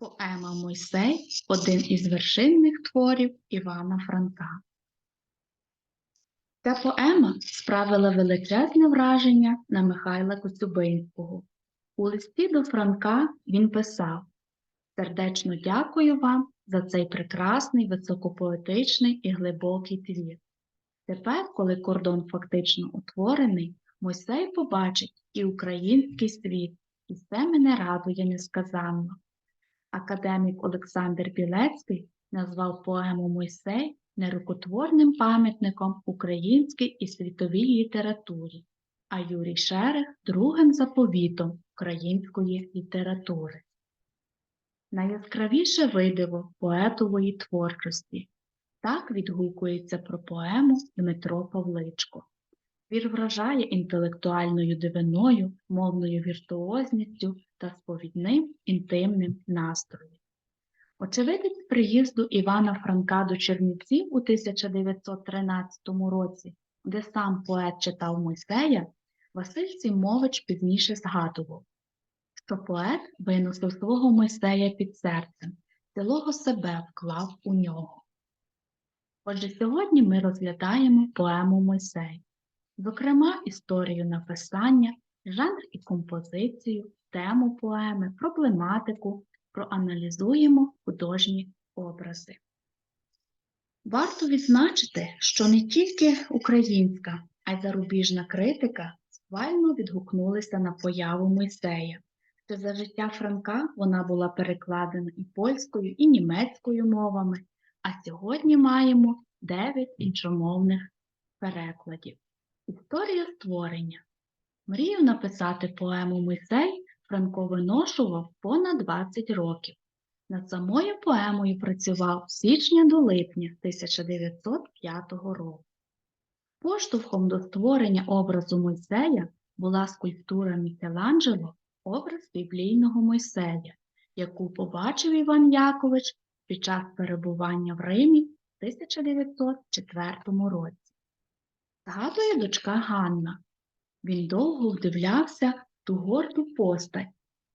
Поема Мойсей один із вершинних творів Івана Франка. Ця поема справила величезне враження на Михайла Коцюбинського. У листі до Франка він писав Сердечно дякую вам за цей прекрасний, високопоетичний і глибокий твір. Тепер, коли кордон фактично утворений, Мойсей побачить і український світ, і це мене радує несказанно. Академік Олександр Білецький назвав поему Мойсей нерукотворним пам'ятником українській і світовій літературі, а Юрій Шерех другим заповітом української літератури. Найяскравіше видиво поетової творчості. Так відгукується про поему Дмитро Павличко. Твір вражає інтелектуальною дивиною, мовною віртуозністю та сповідним інтимним настроєм. Очевидець приїзду Івана Франка до Чернівців у 1913 році, де сам поет читав Мойсея, Василь Сімович пізніше згадував, що поет виносив свого Мойсея під серцем, цілого себе вклав у нього. Отже, сьогодні ми розглядаємо поему Мойсей, зокрема історію написання, жанр і композицію, тему поеми, проблематику, проаналізуємо художні образи. Варто відзначити, що не тільки українська, а й зарубіжна критика схвально відгукнулися на появу Мойсея. Ще за життя Франка вона була перекладена і польською, і німецькою мовами, а сьогодні маємо 9 іншомовних перекладів. Історія створення. Мрію написати поему Мойсей Франко виношував понад 20 років. Над самою поемою працював з січня до липня 1905 року. Поштовхом до створення образу Мойсея була скульптура Мікеланджело образ біблійного Мойсея, яку побачив Іван Якович під час перебування в Римі в 1904 році. Згадує дочка Ганна. Він довго вдивлявся ту горду постать,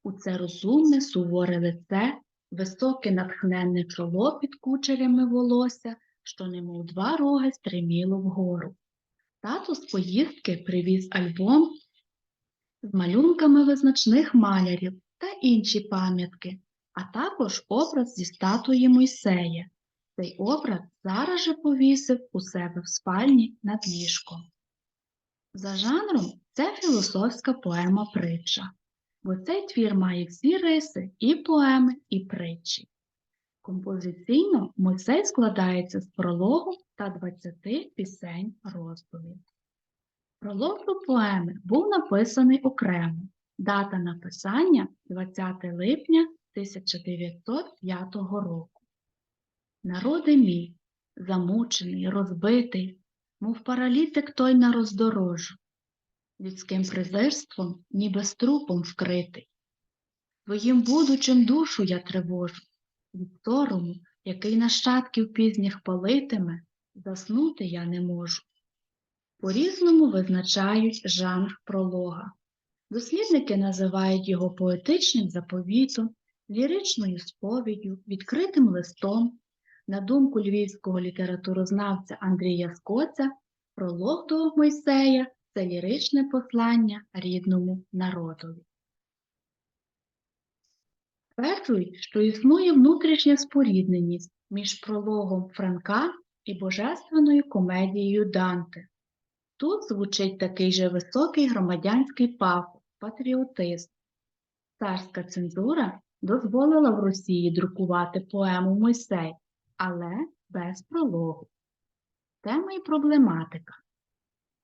у це розумне, суворе лице, високе натхненне чоло під кучерями волосся, що немов два роги стриміло вгору. Тато з поїздки привіз альбом з малюнками визначних малярів та інші пам'ятки, а також образ зі статуї Мойсея. Цей образ зараз же повісив у себе в спальні над ліжком. За жанром це філософська поема притча, бо цей твір має всі риси і поеми, і притчі. Композиційно Мойсей складається з прологу та 20 пісень розповідь. Пролог до поеми був написаний окремо. Дата написання 20 липня 1905 року. Народи мій, замучений, розбитий, мов паралітик той на роздорожу, людським презирством, ніби струпом вкритий. Твоїм будучим душу я тривожу, від сорому, який нащадків пізніх палитиме, заснути я не можу. По-різному визначають жанр пролога. Дослідники називають його поетичним заповітом, ліричною сповіддю, відкритим листом. На думку львівського літературознавця Андрія Скоця, пролог до Мойсея це ліричне послання рідному народові. Стверджують, що існує внутрішня спорідненість між прологом Франка і божественною комедією Данте. Тут звучить такий же високий громадянський пафос, патріотизм. Царська цензура дозволила в Росії друкувати поему Мойсей, але без прологу. Тема і проблематика.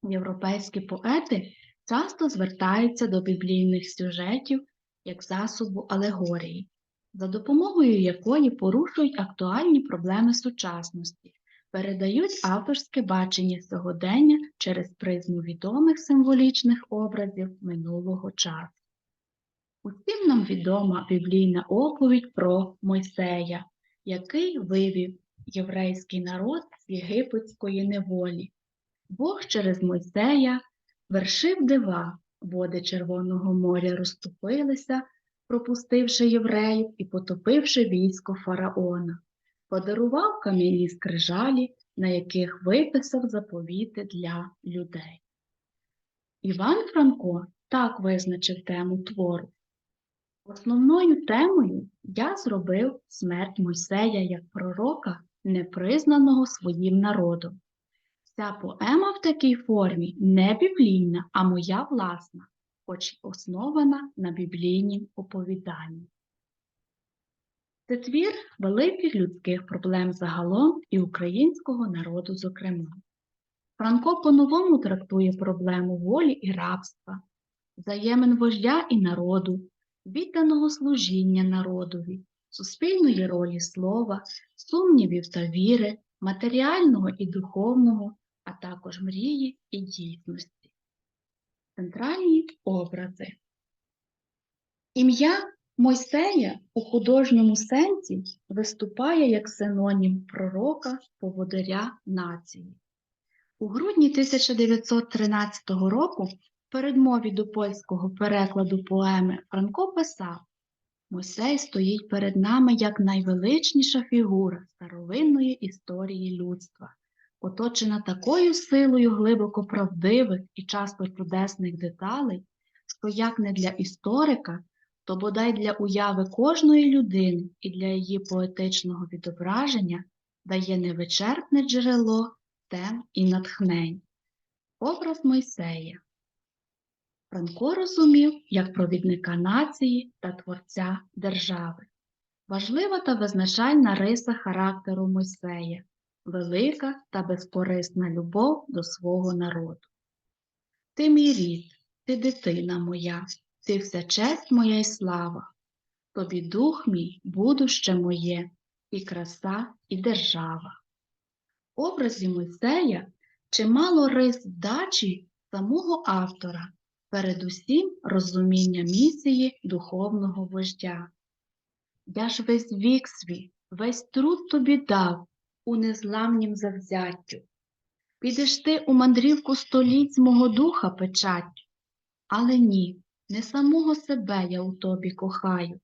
Європейські поети часто звертаються до біблійних сюжетів як засобу алегорії, за допомогою якої порушують актуальні проблеми сучасності, передають авторське бачення сьогодення через призму відомих символічних образів минулого часу. Усім нам відома біблійна оповідь про Мойсея, який вивів єврейський народ з єгипетської неволі. Бог через Мойсея вершив дива, води Червоного моря розступилися, пропустивши євреїв і потопивши військо фараона, подарував кам'яні скрижалі, на яких виписав заповіти для людей. Іван Франко так визначив тему твору. Основною темою я зробив смерть Мойсея як пророка, непризнаного своїм народом. Ця поема в такій формі не біблійна, а моя власна, хоч основана на біблійнім оповіданні. Це твір великих людських проблем загалом і українського народу зокрема. Франко по-новому трактує проблему волі і рабства, взаємин вождя і народу, відданого служіння народові, суспільної ролі слова, сумнівів та віри, матеріального і духовного, а також мрії і дійсності. Центральні образи. Ім'я Мойсея у художньому сенсі виступає як синонім пророка, поводиря нації. У грудні 1913 року передмові до польського перекладу поеми Франко писав Мойсей стоїть перед нами як найвеличніша фігура старовинної історії людства, оточена такою силою глибоко правдивих і часто чудесних деталей, що як не для історика, то бодай для уяви кожної людини і для її поетичного відображення дає невичерпне джерело тем і натхнень. Образ Мойсея. Франко розумів як провідника нації та творця держави. Важлива та визначальна риса характеру Мойсея велика та безкорисна любов до свого народу. Ти мій рід, ти дитина моя, ти вся честь моя й слава, тобі дух мій будуще моє, і краса, і держава. В образі Мойсея чимало рис вдачі самого автора, передусім розуміння місії духовного вождя. Я ж весь вік свій, весь труд тобі дав у незламнім завзяттю. Підеш ти у мандрівку століть з мого духа печать, але ні, не самого себе я у тобі кохаю.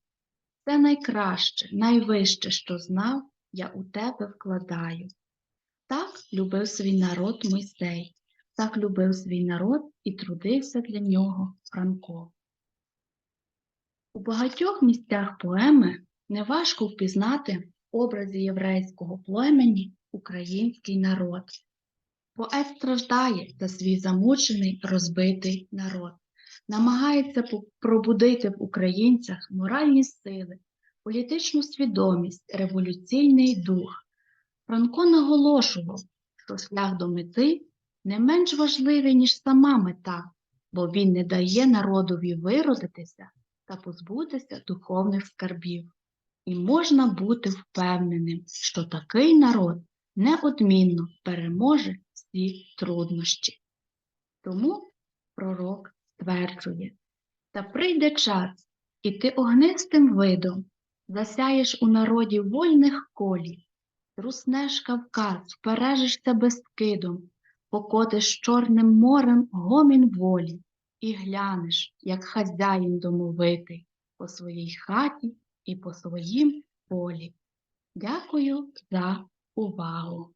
Це найкраще, найвище, що знав, я у тебе вкладаю. Так любив свій народ Мойсей, так любив свій народ і трудився для нього Франко. У багатьох місцях поеми неважко впізнати образі єврейського племені український народ. Поет страждає за свій замучений, розбитий народ, намагається пробудити в українцях моральні сили, політичну свідомість, революційний дух. Франко наголошував, що шлях до мети не менш важливий, ніж сама мета, бо він не дає народові виродитися та позбутися духовних скарбів. І можна бути впевненим, що такий народ неодмінно переможе всі труднощі. Тому пророк стверджує, та прийде час, і ти огнистим видом засяєш у народі вольних колів, Труснеш Кавказ, впережишся безкидом, покотиш Чорним морем гомін волі і глянеш, як хазяїн домовитий, по своїй хаті і по своїм полі. Дякую за увагу!